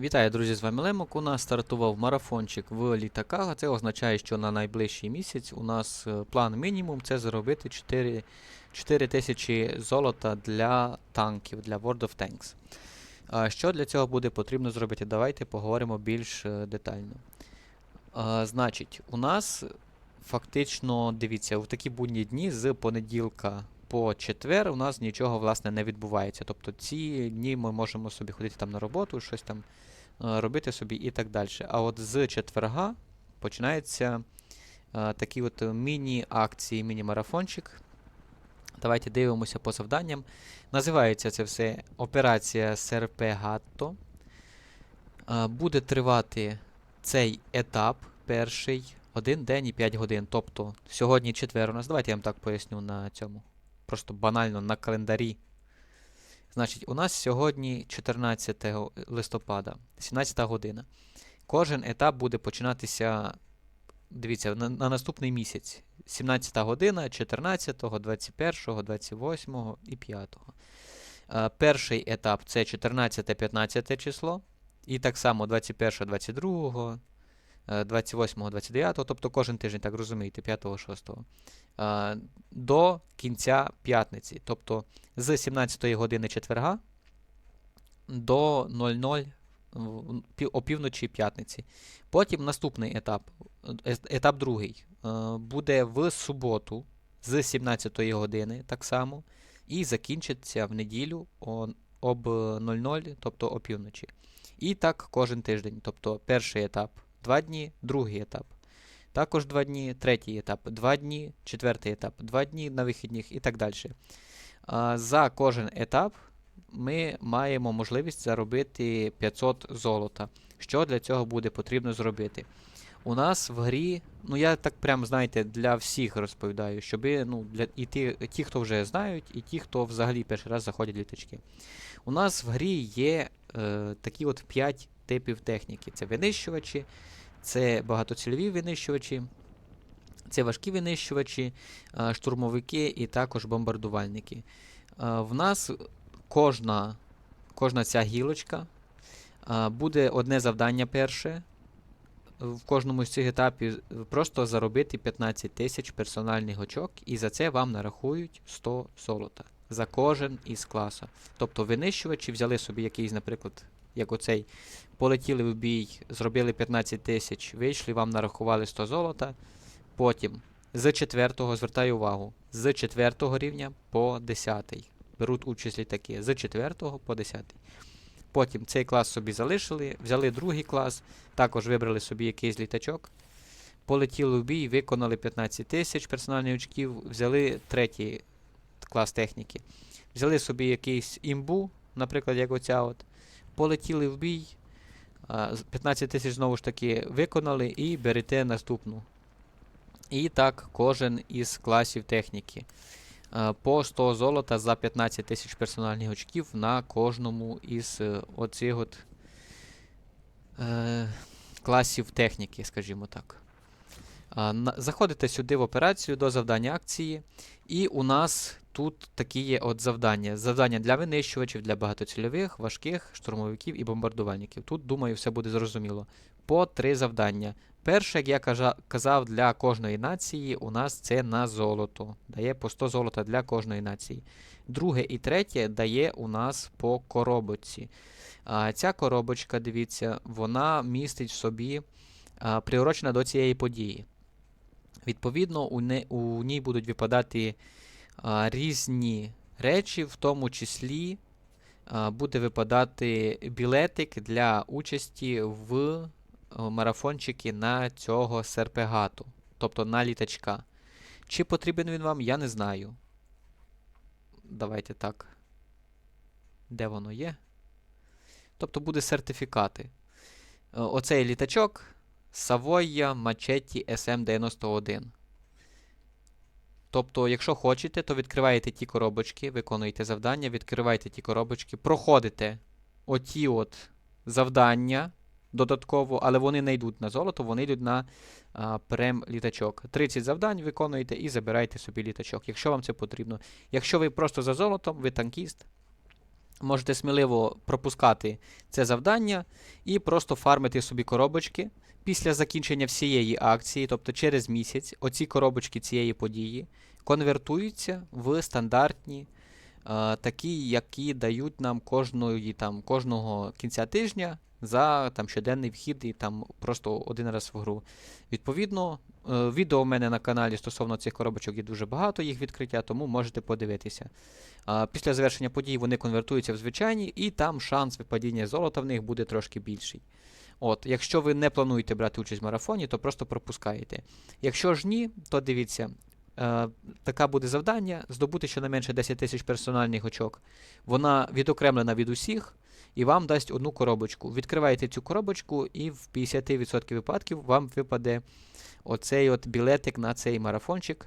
Вітаю, друзі, з вами Лемок. У нас стартував марафончик в літаках. Це означає, що на найближчий місяць у нас е, план мінімум це заробити 4, 4 тисячі золота для танків, для World of Tanks. Що для цього буде потрібно зробити? Давайте поговоримо більш е, детально. Значить, у нас фактично, дивіться, в такі будні дні з понеділка по четвер у нас нічого власне не відбувається. Тобто ці дні ми можемо собі ходити там на роботу, щось там робити собі і так далі. А от з четверга починається е, такі от міні-акції, міні-марафончик. Давайте дивимося по завданням. Називається це все Операція Серпегатто. Е, Буде тривати цей етап перший один день і 5 годин. Тобто сьогодні четвер у нас. Давайте я вам так поясню на цьому. Просто банально на календарі. Значить, у нас сьогодні 14 листопада, 17 година. Кожен етап буде починатися, дивіться, на, на наступний місяць. 17 година, 14, 21, 28 і 5. Е, перший етап це 14-15 число. І так само 21, 22, е, 28, 29, тобто кожен тиждень, так розумієте, 5, 6. е, До кінця п'ятниці. Тобто з 17 години четверга до 00 в- пів- опівночі п'ятниці. Потім наступний етап, е- етап другий, е, буде в суботу з 17 години так само, і закінчиться в неділю об 00, тобто опівночі. І так кожен тиждень. Тобто перший етап 2 дні, другий етап. Також 2 дні, третій етап 2 дні, четвертий етап 2 дні на вихідних і так далі. За кожен етап ми маємо можливість заробити 500 золота. Що для цього буде потрібно зробити? У нас в грі, ну я так прям, знаєте, для всіх розповідаю, щоб ну, для, і ті, ті, хто вже знають, і ті, хто взагалі перший раз заходять в літачки. У нас в грі є е, такі от 5 типів техніки: це винищувачі, це багатоцільові винищувачі, це важкі винищувачі, е, штурмовики і також бомбардувальники. Е, В нас кожна, кожна ця гілочка е, буде одне завдання перше. В кожному з цих етапів просто заробити 15 тисяч персональних очок, і за це вам нарахують 100 золота за кожен із класу. Тобто винищувачі взяли собі якийсь, наприклад, як оцей, полетіли в бій, зробили 15 тисяч, вийшли, вам нарахували 100 золота. Потім з четвертого, звертаю увагу, з четвертого рівня по 10. Беруть участь літаки з 4 по 10. Потім цей клас собі залишили, взяли другий клас, також вибрали собі якийсь літачок. Полетіли в бій, виконали 15 тисяч персональних очків, взяли третій клас техніки. Взяли собі якийсь імбу, наприклад, як оця от. Полетіли в бій, 15 тисяч знову ж таки виконали і берете наступну. І так, кожен із класів техніки. По 100 золота за 15 тисяч персональних очків на кожному із е, оцих от е, класів техніки, скажімо так. Заходите сюди в операцію до завдання акції, і у нас тут такі є от завдання. Завдання для винищувачів, для багатоцільових, важких, штурмовиків і бомбардувальників. Тут, думаю, все буде зрозуміло. По три завдання. Перше, як я казав, для кожної нації у нас це на золото. Дає по 100 золота для кожної нації. Друге і третє дає у нас по коробочці. А, ця коробочка, дивіться, вона містить в собі а, приурочена до цієї події. Відповідно, у, не, у ній будуть випадати а, різні речі, в тому числі а, буде випадати білетик для участі в марафончики на цього серпегату, тобто на літачка. Чи потрібен він вам, я не знаю. Давайте так. Де воно є? Тобто буде сертифікати. Оцей літачок Savoia Machete SM91. Тобто, якщо хочете, то відкриваєте ті коробочки, виконуєте завдання, відкриваєте ті коробочки, проходите оті от завдання додатково, але вони не йдуть на золото, вони йдуть на а, прем літачок. 30 завдань виконуєте і забираєте собі літачок, якщо вам це потрібно. Якщо ви просто за золотом, ви танкіст, можете сміливо пропускати це завдання і просто фармити собі коробочки після закінчення всієї акції, тобто через місяць, оці коробочки цієї події конвертуються в стандартні, такі, які дають нам кожної, там, кожного кінця тижня за там, щоденний вхід і там просто один раз в гру. Відповідно, е, відео у мене на каналі стосовно цих коробочок є дуже багато їх відкриття, тому можете подивитися. Після завершення подій вони конвертуються в звичайні, і там шанс випадіння золота в них буде трошки більший. От, якщо ви не плануєте брати участь в марафоні, то просто пропускаєте. Якщо ж ні, то дивіться, е, таке буде завдання здобути щонайменше 10 тисяч персональних очок. Вона відокремлена від усіх і вам дасть одну коробочку. Відкриваєте цю коробочку, і в 50% випадків вам випаде оцей от білетик на цей марафончик,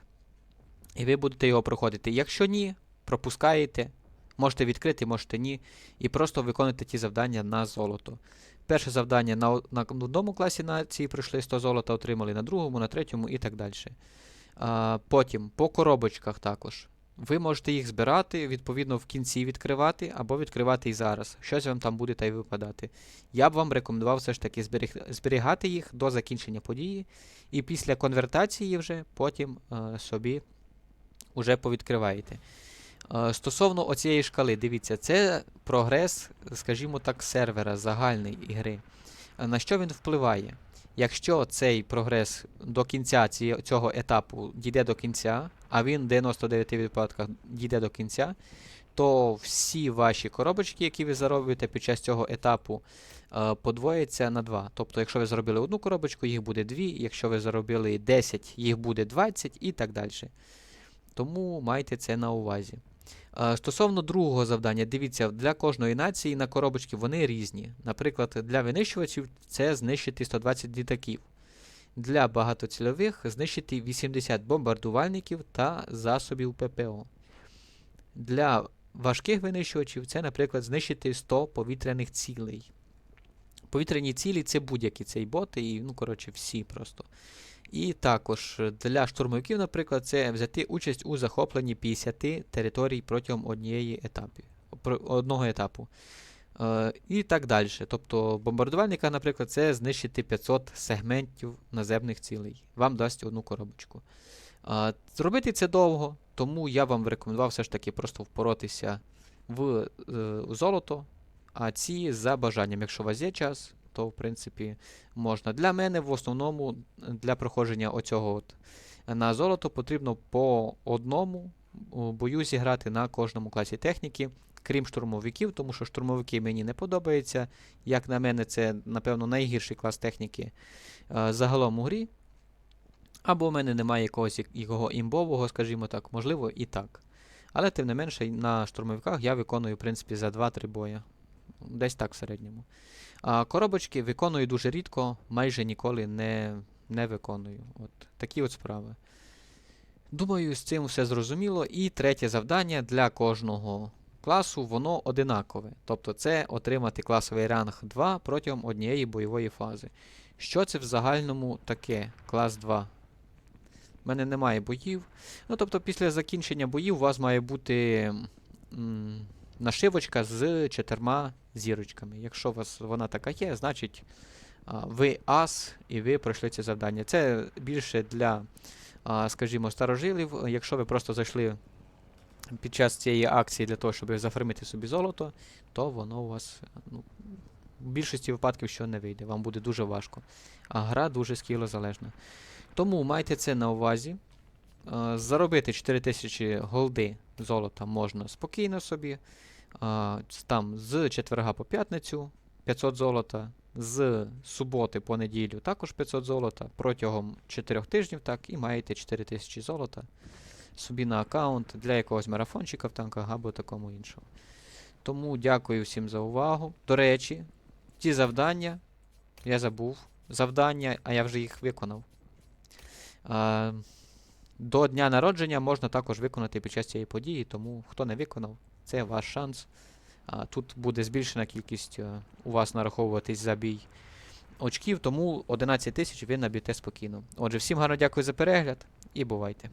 і ви будете його проходити. Якщо ні, пропускаєте, можете відкрити, можете ні, і просто виконуєте ті завдання на золото. Перше завдання на, на одному класі нації пройшли 100 золота, отримали на другому, на третьому і так далі. Потім по коробочках також. Ви можете їх збирати, відповідно, в кінці відкривати, або відкривати і зараз. Щось вам там буде та й випадати. Я б вам рекомендував все ж таки зберіг... зберігати їх до закінчення події, і після конвертації вже потім е, собі уже повідкриваєте. Е, Стосовно оцієї шкали, дивіться, це прогрес, скажімо так, сервера загальної ігри. Е, На що він впливає? Якщо цей прогрес до кінця цього етапу дійде до кінця, а він в 99 випадках дійде до кінця, то всі ваші коробочки, які ви заробите під час цього етапу, е, подвоїться на 2. Тобто, якщо ви заробили одну коробочку, їх буде 2, якщо ви заробили 10, їх буде 20 і так далі. Тому майте це на увазі. Е, Стосовно другого завдання, дивіться, для кожної нації на коробочки вони різні. Наприклад, для винищувачів це знищити 120 літаків. Для багатоцільових знищити 80 бомбардувальників та засобів ППО. Для важких винищувачів це, наприклад, знищити 100 повітряних цілей. Повітряні цілі це будь-які цей боти, і, ну, коротше, всі просто. І також для штурмовиків, наприклад, це взяти участь у захопленні 50 територій протягом однієї етапі, одного етапу. Е, і так далі. Тобто бомбардувальника, наприклад, це знищити 500 сегментів наземних цілей. Вам дасть одну коробочку. Е, зробити це довго, тому я вам рекомендував все ж таки просто впоротися в е, золото, а ці за бажанням. Якщо у вас є час, то в принципі можна. Для мене в основному для проходження оцього от на золото потрібно по одному бою зіграти на кожному класі техніки, крім штурмовиків, тому що штурмовики мені не подобаються. Як на мене, це, напевно, найгірший клас техніки е, загалом у грі. Або в мене немає якогось як- його імбового, скажімо так, можливо, і так. Але тим не менше, на штурмовиках я виконую, в принципі, за 2-3 боя. Десь так в середньому. А коробочки виконую дуже рідко, майже ніколи не, не виконую. От такі от справи. Думаю, з цим все зрозуміло. І третє завдання для кожного класу, воно одинакове. Тобто це отримати класовий ранг 2 протягом однієї бойової фази. Що це в загальному таке? Клас 2. У мене немає боїв. Ну, тобто, після закінчення боїв у вас має бути м, нашивочка з чотирма зірочками. Якщо у вас вона така є, значить ви ас і ви пройшли це завдання. Це більше для, скажімо, старожилів. Якщо ви просто зайшли під час цієї акції для того, щоб зафармити собі золото, то воно у вас ну, в більшості випадків що не вийде. Вам буде дуже важко. А гра дуже скілозалежна. Тому майте це на увазі. Е, Заробити 4000 голди золота можна спокійно собі. З- Там з четверга по п'ятницю 500 золота, з суботи по неділю також 500 золота. Протягом 4 тижнів так і маєте 4000 золота собі на аккаунт для якогось марафончика в танках або такому іншому. Тому дякую всім за увагу. До речі, ті завдання я забув. Завдання, а я вже їх виконав. А, до дня народження можна також виконати під час цієї події, тому хто не виконав, це ваш шанс. А, тут буде збільшена кількість а, у вас нараховуватись за бій очків, тому 11 тисяч ви наб'єте спокійно. Отже, всім гарно дякую за перегляд і бувайте.